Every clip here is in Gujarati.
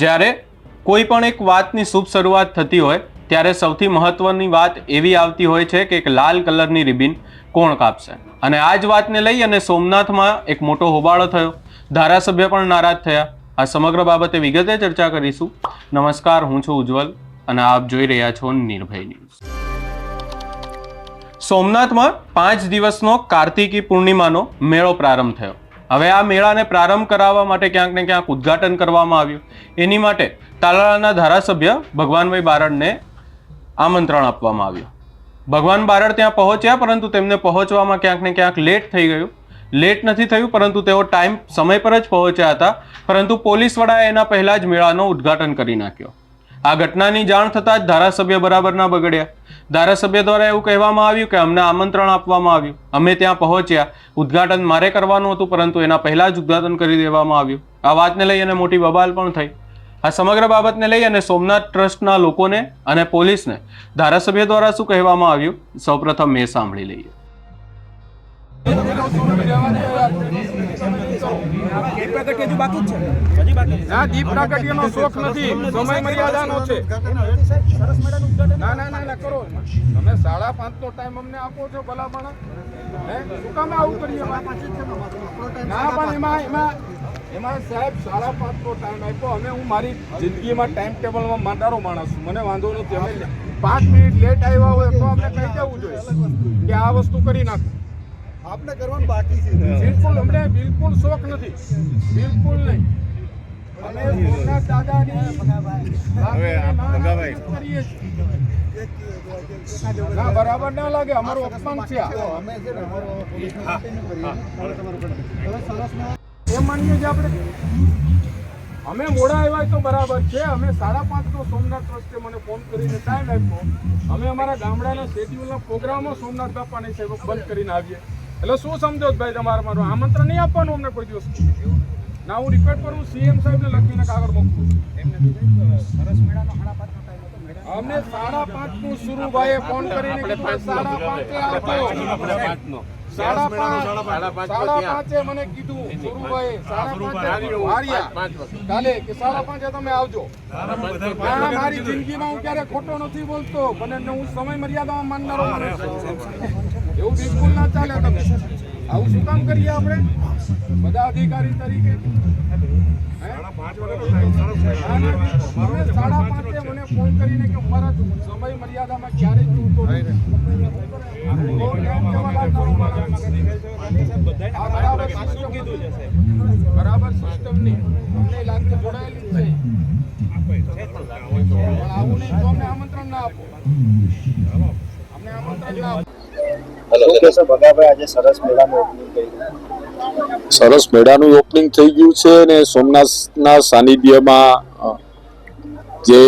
જ્યારે કોઈ પણ એક વાતની શુભ શરૂઆત થતી હોય, ત્યારે સૌથી મહત્વની વાત એવી આવતી હોય છે કે એક લાલ કલરની રિબિન કોણ કાપશે? અને આ જ વાતને લઈ અને સોમનાથમાં એક મોટો હોબાળો થયો. ધારાસભ્ય પણ નારાજ થયા. આ સમગ્ર બાબતે વિગતે ચર્ચા કરીશું. નમસ્કાર, હું છું ઉજ્જવલ અને આપ જોઈ રહ્યા છો નિર્ભય ન્યૂઝ. સોમનાથમાં પાંચ દિવસનો કાર્તિકી પૂર્ણિમાનો મેળો પ્રારંભ થયો. હવે આ મેળાને પ્રારંભ કરાવવા માટે ક્યાંક ને ક્યાંક ઉદ્ઘાટન કરવામાં આવ્યું. એની માટે તાલાળાના ધારાસભ્ય ભગવાનભાઈ બારડને આમંત્રણ આપવામાં આવ્યું. ભગવાન બારડ ત્યાં પહોંચ્યા, પરંતુ તેમને પહોંચવામાં ક્યાંક ને ક્યાંક લેટ થઈ ગયું. લેટ નથી થયું, પરંતુ તેઓ ટાઈમ સમય પર જ પહોંચ્યા હતા. પરંતુ પોલીસ વડાએ એના પહેલાં જ મેળાનો ઉદ્ઘાટન કરી નાખ્યો. આ ઘટનાની જાણ થતાં જ ધારાસભ્ય બરાબર ના બગડ્યા. ધારાસભ્ય દ્વારા એવું કહેવામાં આવ્યું કે અમને આમંત્રણ આપવામાં આવ્યું. અમે ત્યાં પહોંચ્યા. ઉદ્ઘાટન મારે કરવાનું હતું, પરંતુ એના પહેલા જ ઉદ્ઘાટન કરી દેવામાં આવ્યું. આ વાતને લઈ અને મોટી બબાલ પણ થઈ. આ સમગ્ર બાબતને લઈ અને સોમનાથ ટ્રસ્ટના લોકોને અને પોલીસને ધારાસભ્ય દ્વારા શું કહેવામાં આવ્યું? સૌપ્રથમ મેં સાંભળી લઈએ. ના દીપ પ્રાગટ્યનો શોખ નથી. સમય મર્યાદાનો છે. ના ના ના ના કરો. તમે સાડા પાંચ નો ટાઈમ અમને આપો છો ભલા હે? શું કામ આવું કરીએ? ના પણ એમાં એમાં એમાં સાહેબ સાડા પાંચ નો ટાઈમ આપ્યો. અમે હું મારી જિંદગીમાં ટાઈમ ટેબલમાં માંડારો માણસ છું. મને વાંધો નથી. અમે પાંચ મિનિટ લેટ આવ્યા હોય તો અમને કહી દેવું જોઈએ કે આ વસ્તુ કરી નાખો. આપણે કરવાનું બાકી છે. બિલકુલ બિલકુલ શોખ નથી. બિલકુલ નહીં. અમે સોમનાથ દાદાની કરીએ છીએ. ના બરાબર ના લાગે. અમારું અપમાન છે એ માનીએ છીએ આપણે. અમે મોડા આવ્યા તો બરાબર છે. અમે સાડા પાંચ નો સોમનાથ ટ્રસ્ટે મને ફોન કરીને ટાઈમ આપ્યો. અમે અમારા ગામડાના શેડ્યુલના પ્રોગ્રામો સોમનાથ બાપાની સેવક બંધ કરીને આવીએ. એટલે શું સમજો ભાઈ તમારે મારું? આમંત્રણ નહીં આપવાનું અમને કોઈ દિવસ. ના હું રિક્વેસ્ટ કરું સીએમ સાહેબને લખીને કાગળ મોકલું છું. અમને સાડા પાંચનું સુરુભાઈએ ભાઈએ ફોન કરીને સાડા પાંચે આવજો સાડા પાંચ સાડા પાંચે મને કીધું સુરુભાઈએ સાડા પાંચે કાલે કે સાડા પાંચે તમે આવજો. મારી જિંદગીમાં હું ક્યારે ખોટો નથી બોલતો. મને હું સમય મર્યાદામાં માનનારો માણસ છું. એવું બિલકુલ ના ચાલે તમે. આવું શું કામ કરીએ આપણે? બધા અધિકારી તરીકે. સાડા પાંચે મને ફોન કરીને કે મારા સમય મર્યાદામાં ક્યારે ચૂકતો બરાબર system બરાબર સિસ્ટમની. અમને લાગણી જોડાયેલી જ છે પણ આવું નહીં તો અમને આમંત્રણ ના આપો. અમને આમંત્રણ ના આપો શું કહેશો ભગાભાઈ આજે સરસ મેળાનું ઓપનિંગ કર્યું સરસ મેળાનું ઓપનિંગ થઈ ગયું છે અને સોમનાથના સાનિધ્યમાં જે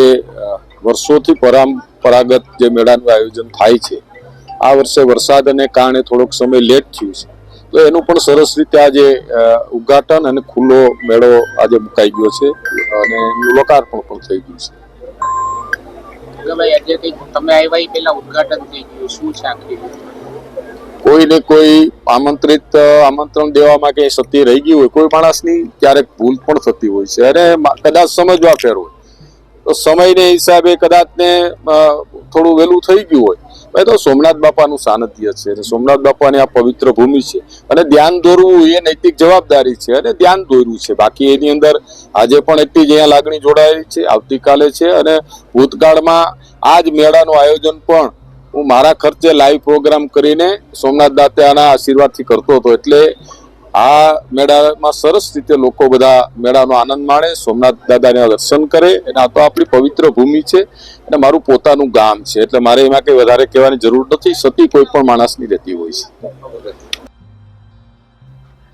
વર્ષોથી પરંપરાગત જે મેળાનું આયોજન થાય છે આ વર્ષે વરસાદને કારણે થોડોક સમય લેટ થયું છે. તો એનું પણ સરસ રીતે આજે ઉદ્ઘાટન અને ખુલ્લો મેળો આજે મુકાઈ ગયો છે અને એનું લોકાર્પણ પણ થઈ ગયું છે. તમે આવ્યા એ પહેલા ઉદઘાટન થઈ ગયું. શું છે કોઈને કોઈ આમંત્રિત આમંત્રણ દેવામાં કે સતી રહી ગયું હોય, કોઈ માણસની ક્યારેક ભૂલ પણ થતી હોય છે. અને કદાચ સમજવા ફેર હોય. તો સમયને હિસાબે કદાચ ને થોડું વહેલું થઈ ગયું હોય. ભાઈ તો સોમનાથ બાપાનું સાનિધ્ય છે અને સોમનાથ બાપાની આ પવિત્ર ભૂમિ છે. અને ધ્યાન દોરવું એ નૈતિક જવાબદારી છે અને ધ્યાન દોર્યું છે. બાકી એની અંદર આજે પણ એટલી જ અહીંયા લાગણી જોડાયેલી છે. આવતીકાલે છે અને ભૂતકાળમાં આ જ મેળાનું આયોજન પણ હું મારા ખર્ચે લાઈવ પ્રોગ્રામ કરીને સોમનાથ દાતાના આશીર્વાદથી કરતો હતો એટલે આ મેળામાં સરસ રીતે લોકો બધા મેળાનો આનંદ માણે, સોમનાથ દાદાના દર્શન કરે અને આ તો આપણી પવિત્ર ભૂમિ છે અને મારું પોતાનું ગામ છે. એટલે મારે એમાં કંઈ વધારે કહેવાની જરૂર નથી, સતી કોઈ પણ માણસની રહેતી હોય છે.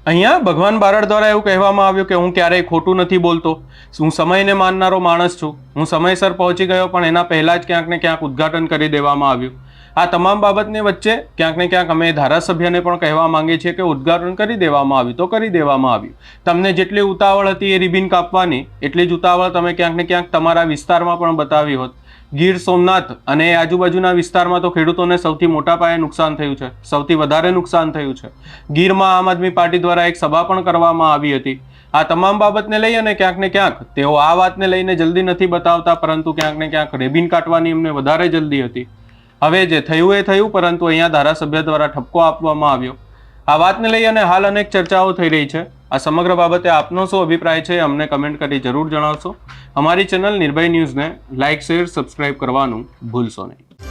અહીંયા ભગવાન બારડ દ્વારા એવું કહેવામાં આવ્યું કે હું ક્યારેય ખોટું નથી બોલતો. હું સમયને માનનારો માણસ છું. હું સમયસર પહોંચી ગયો, પણ એના પહેલાં જ ક્યાંક ને ક્યાંક ઉદ્ઘાટન કરી દેવામાં આવ્યું. આ તમામ બાબતની વચ્ચે ક્યાંક ને ક્યાંક અમે ધારાસભ્યને પણ કહેવા માંગીએ છીએ કે ઉદ્ઘાટન કરી દેવામાં આવ્યું તો કરી દેવામાં આવ્યું. તમને જેટલી ઉતાવળ હતી એ રિબિન કાપવાની, એટલી જ ઉતાવળ તમે ક્યાંક ને ક્યાંક તમારા વિસ્તારમાં પણ બતાવી હોત. ગીર સોમનાથ અને આજુબાજુના વિસ્તારમાં તો ખેડૂતોને સૌથી મોટા પાયે નુકસાન થયું છે, સૌથી વધારે નુકસાન થયું છે. ગીરમાં આમ આદમી પાર્ટી દ્વારા એક સભા પણ કરવામાં આવી હતી. આ તમામ બાબતને લઈ અને ક્યાંક ને ક્યાંક તેઓ આ વાતને લઈને જલ્દી નથી બતાવતા, પરંતુ ક્યાંક ને ક્યાંક રેબિન કાઢવાની એમને વધારે જલ્દી હતી. હવે જે થયું એ થયું, પરંતુ અહીંયા ધારાસભ્ય દ્વારા ઠપકો આપવામાં આવ્યો. આ વાતને લઈ અને હાલ અનેક ચર્ચાઓ થઈ રહી છે. આ સમગ્ર બાબતે આપનો શું અભિપ્રાય છે, અમને કમેન્ટ કરી જરૂર જણાવશો. અમારી ચેનલ નિર્ભય ન્યૂઝને લાઇક શેર, સબસ્ક્રાઇબ કરવાનું ભૂલશો નહીં.